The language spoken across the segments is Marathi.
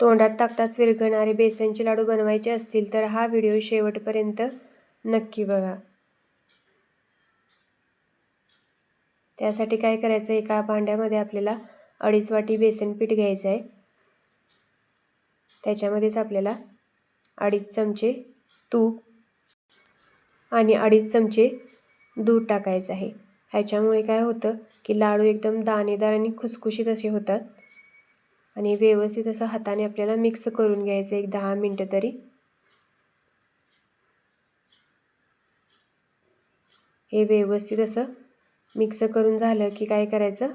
तोंडात टाकताच विरघळणारे बेसनचे लाडू बनवायचे असतील तर हा व्हिडिओ शेवटपर्यंत नक्की बघा. त्यासाठी काय करायचं? एका भांड्यामध्ये आपल्याला अडीच वाटी बेसन पीठ घ्यायचं आहे. त्याच्यामध्येच आपल्याला अडीच चमचे तूप आणि अडीच चमचे दूध टाकायचं आहे. ह्याच्यामुळे काय होतं की लाडू एकदम दाणेदार आणि खुसखुशीत असे होतात. आणि व्यवस्थित असं हाताने आपल्याला मिक्स करून घ्यायचं एक दहा मिनटं तरी. हे व्यवस्थित असं मिक्स करून झालं की काय करायचं?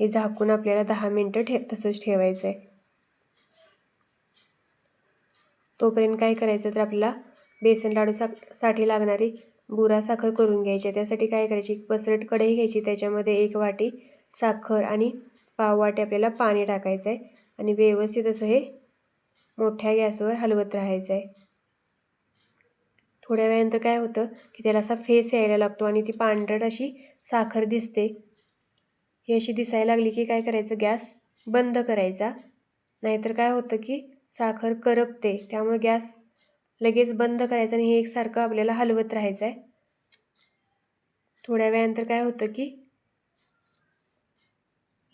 हे झाकून आपल्याला दहा मिनटं ठे तसंच ठेवायचं आहे. तोपर्यंत काय करायचं तर आपल्याला बेसन लाडू सा साठी लागणारी बुरा साखर करून घ्यायची त्यासाठी काय करायची? एक पसरट कढई घ्यायची. त्याच्यामध्ये एक वाटी साखर आणि पाववाटे आपल्याला पाणी टाकायचं आहे. आणि व्यवस्थित असं हे मोठ्या गॅसवर हलवत राहायचं आहे. थोड्या वेळानंतर काय होतं की त्याला असा फेस यायला लागतो आणि ती पांढरट अशी साखर दिसते. ही अशी दिसायला लागली की काय करायचं? गॅस बंद करायचा. नाहीतर काय होतं की साखर करपते. त्यामुळे गॅस लगेच बंद करायचा आणि हे एकसारखं आपल्याला हलवत राहायचं आहे. थोड्या वेळानंतर काय होतं की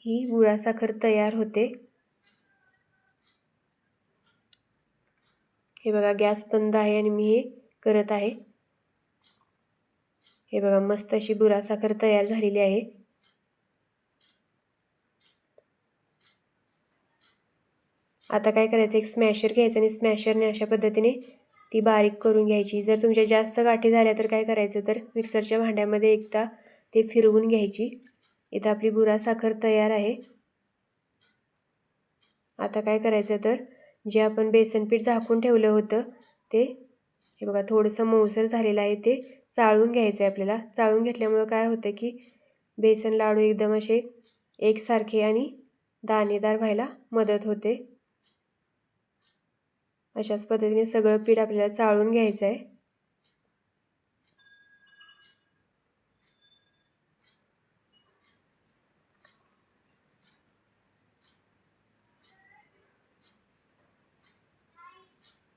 ही बुरा साखर तयार होते. हे बघा गॅस बंद आहे आणि मी हे करत आहे. हे बघा मस्त अशी बुरा साखर तयार झालेली आहे. आता काय करायचं? एक स्मॅशर घ्यायचं आणि स्मॅशरने अशा पद्धतीने ती बारीक करून घ्यायची. जर तुमच्या जास्त गाठी झाल्या तर काय करायचं? तर मिक्सरच्या भांड्यामध्ये एकदा ते फिरवून घ्यायची. इथं आपली बुरा साखर तयार आहे. आता काय करायचं तर जे आपण बेसन पीठ झाकून ठेवलं होतं ते हे बघा थोडंसं मऊसर झालेलं आहे ते चाळून घ्यायचं आहे आपल्याला. चाळून घेतल्यामुळं काय होतं की बेसन लाडू एकदम असे एकसारखे आणि दाणेदार व्हायला मदत होते. अशाच पद्धतीने सगळं पीठ आपल्याला चाळून घ्यायचं आहे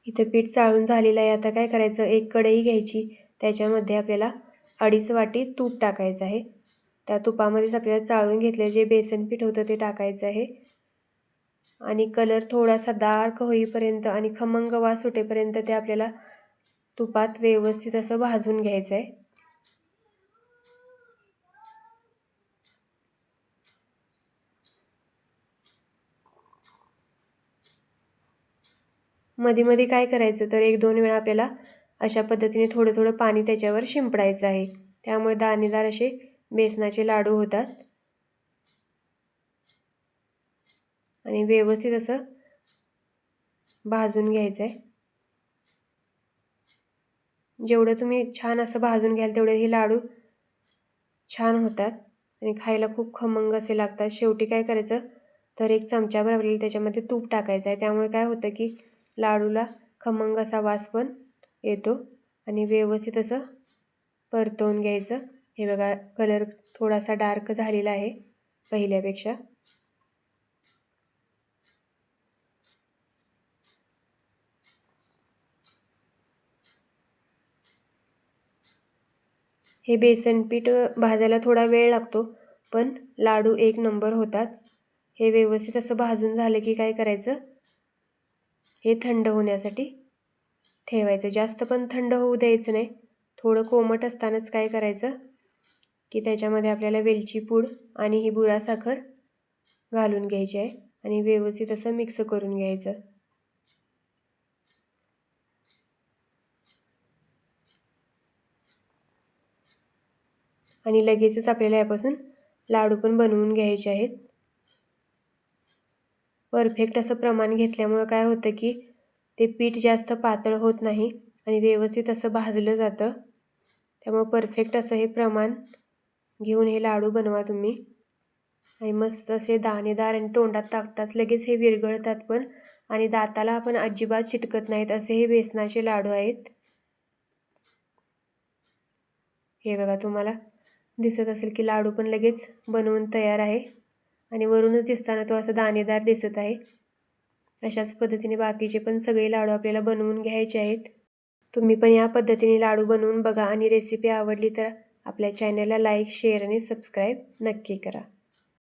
इथं पीठ चाळून झालेलं आहे. आता काय करायचं? एक कढई घ्यायची. त्याच्यामध्ये आपल्याला अडीच वाटी तूप टाकायचं आहे. त्या तुपामध्येच आपल्याला चाळून घेतलं जे बेसन पीठ होतं ते टाकायचं आहे. आणि कलर थोडासा डार्क होईपर्यंत आणि खमंग वास सुटेपर्यंत ते आपल्याला तुपात व्यवस्थित असं भाजून घ्यायचं आहे. मध्ये मध्ये काय करायचं तर एक दोन वेळा आपल्याला अशा पद्धतीने थोडं थोडं पाणी त्याच्यावर शिंपडायचं आहे. त्यामुळे दाणेदार असे बेसनाचे लाडू होतात. आणि व्यवस्थित असं भाजून घ्यायचं आहे जेवढं तुम्ही छान असं भाजून घ्याल तेवढे हे लाडू छान होतात. आणि खायला खूप खमंग असे लागतात. शेवटी काय करायचं? तर एक चमच्याभर आपल्याला त्याच्यामध्ये तूप टाकायचं आहे. त्यामुळे काय होतं की लाडूला खमंग असा वास पण येतो आणि व्यवस्थित असं परतवून घ्यायचं. हे बघा कलर थोडासा डार्क झालेला आहे पहिल्यापेक्षा. हे बेसन पीठ भाजायला थोडा वेळ लागतो पण लाडू एक नंबर होतात. हे व्यवस्थित असं भाजून झालं की काय करायचं? हे थंड होण्यासाठी ठेवायचं. जास्त पण थंड होऊ द्यायचं नाही. थोडं कोमट असतानाच काय करायचं? की त्याच्यामध्ये आपल्याला वेलची पूड आणि ही बुरा साखर घालून घ्यायची आहे आणि व्यवस्थित असं मिक्स करून घ्यायचं. आणि लगेचच आपल्याला यापासून लाडू पण बनवून घ्यायचे आहेत. परफेक्ट असं प्रमाण घेतल्यामुळं काय होतं की ते पीठ जास्त पातळ होत नाही आणि व्यवस्थित असं भाजलं जातं. त्यामुळं परफेक्ट असं हे प्रमाण घेऊन हे लाडू बनवा तुम्ही. आणि मस्त असे दाणेदार आणि तोंडात टाकताच लगेच हे विरघळतात पण आणि दाताला पण अजिबात चिटकत नाहीत असे हे बेसनाचे लाडू आहेत. हे बघा तुम्हाला दिसत असेल की लाडू पण लगेच बनवून तयार आहे. आणि वरूनच दिसताना तो असा दाणेदार दिसत आहे. अशाच पद्धतीने बाकीचे पण सगळे लाडू आपल्याला बनवून घ्यायचे आहेत. तुम्ही पण या पद्धतीने लाडू बनवून बघा आणि रेसिपी आवडली तर आपल्या चॅनलला लाईक शेअर आणि सबस्क्राईब नक्की करा.